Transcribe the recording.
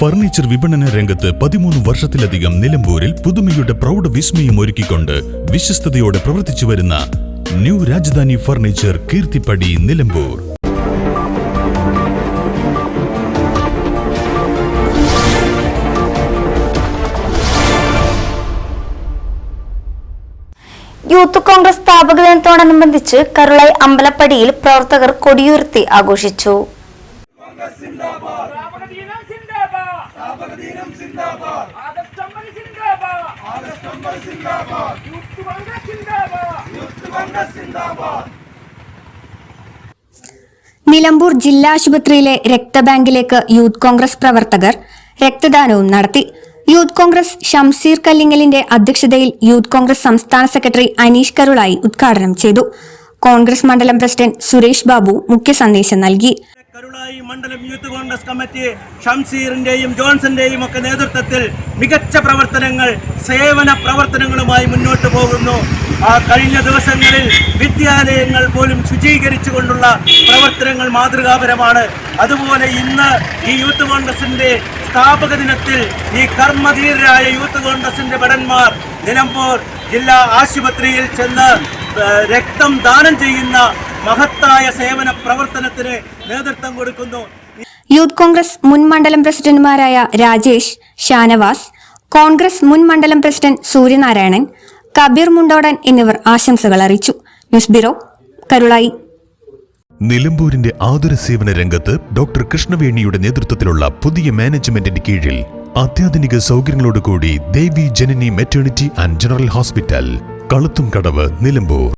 Furniture വിപണന രംഗത്ത് പതിമൂന്ന് വർഷത്തിലധികം നിലമ്പൂരിൽ പുതുമയുടെ പ്രൗഢ വിസ്മയം ഒരുക്കിക്കൊണ്ട് വിശ്വസ്തയോടെ പ്രവർത്തിച്ചു വരുന്ന new Rajadhani furniture Keerthippadi Nilambur. Youth Congress സ്ഥാപക ദിനത്തോടനുബന്ധിച്ച് കരുളായി അമ്പലപ്പടിയിൽ പ്രവർത്തകർ കൊടിയുയർത്തി ആഘോഷിച്ചു. സ്ഥാപകദീനം സിന്ദാബാദ്. ആഗസ്റ്റ് സിന്ദാബാദ്. ആഗസ്റ്റ് സിന്ദാബാദ്. യൂത്ത് കോൺഗ്രസ് സിന്ദാബാദ്. യൂത്ത് കോൺഗ്രസ് സിന്ദാബാദ്. നിലമ്പൂർ ജില്ലാ ആശുപത്രിയിലെ രക്തബാങ്കിലേക്ക് യൂത്ത് കോൺഗ്രസ് പ്രവർത്തകർ രക്തദാനവും നടത്തി. യൂത്ത് കോൺഗ്രസ് ഷംസീർ കല്ലിങ്ങലിന്റെ അധ്യക്ഷതയിൽ യൂത്ത് കോൺഗ്രസ് സംസ്ഥാന സെക്രട്ടറി അനീഷ് കരുളായി ഉദ്ഘാടനം ചെയ്തു. കോൺഗ്രസ് മണ്ഡലം പ്രസിഡന്റ് സുരേഷ് ബാബു മുഖ്യ സന്ദേശം നൽകി. കരുളായി മണ്ഡലം യൂത്ത് കോൺഗ്രസ് കമ്മിറ്റി ഷംസീറിന്റെയും ജോൺസന്റെയും ഒക്കെ നേതൃത്വത്തിൽ മികച്ച പ്രവർത്തനങ്ങൾ സേവന പ്രവർത്തനങ്ങളുമായി മുന്നോട്ട് പോകുന്നു. ആ കഴിഞ്ഞ ദിവസങ്ങളിൽ വിദ്യാലയങ്ങൾ പോലും ശുചീകരിച്ചു കൊണ്ടുള്ള പ്രവർത്തനങ്ങൾ മാതൃകാപരമാണ്. അതുപോലെ ഇന്ന് ഈ യൂത്ത് കോൺഗ്രസിന്റെ സ്ഥാപക ദിനത്തിൽ ഈ കർമ്മധീരരായ യൂത്ത് കോൺഗ്രസിന്റെ ഭടന്മാർ നിലമ്പൂർ ജില്ലാ ആശുപത്രിയിൽ ചെന്ന് രക്തം ദാനം ചെയ്യുന്ന മഹത്തായ സേവന പ്രവർത്തനത്തിന് നേതൃത്വം കൊടുക്കുന്നു. യൂത്ത് കോൺഗ്രസ് മുൻ മണ്ഡലം പ്രസിഡന്റുമാരായ രാജേഷ് ഷാനവാസ് കോൺഗ്രസ് മുൻ മണ്ഡലം പ്രസിഡന്റ് സൂര്യനാരായണൻ കബീർ മുണ്ടോടൻ എന്നിവർ ആശംസകൾ അറിയിച്ചു. News bureau Karulayi. നിലമ്പൂരിന്റെ ആതുര സേവന രംഗത്ത് ഡോക്ടർ കൃഷ്ണവേണിയുടെ നേതൃത്വത്തിലുള്ള പുതിയ മാനേജ്മെന്റിന്റെ കീഴിൽ അത്യാധുനിക സൗകര്യങ്ങളോടുകൂടി Devi Janani maternity and general hospital കളുത്തും Kadavu Nilambur.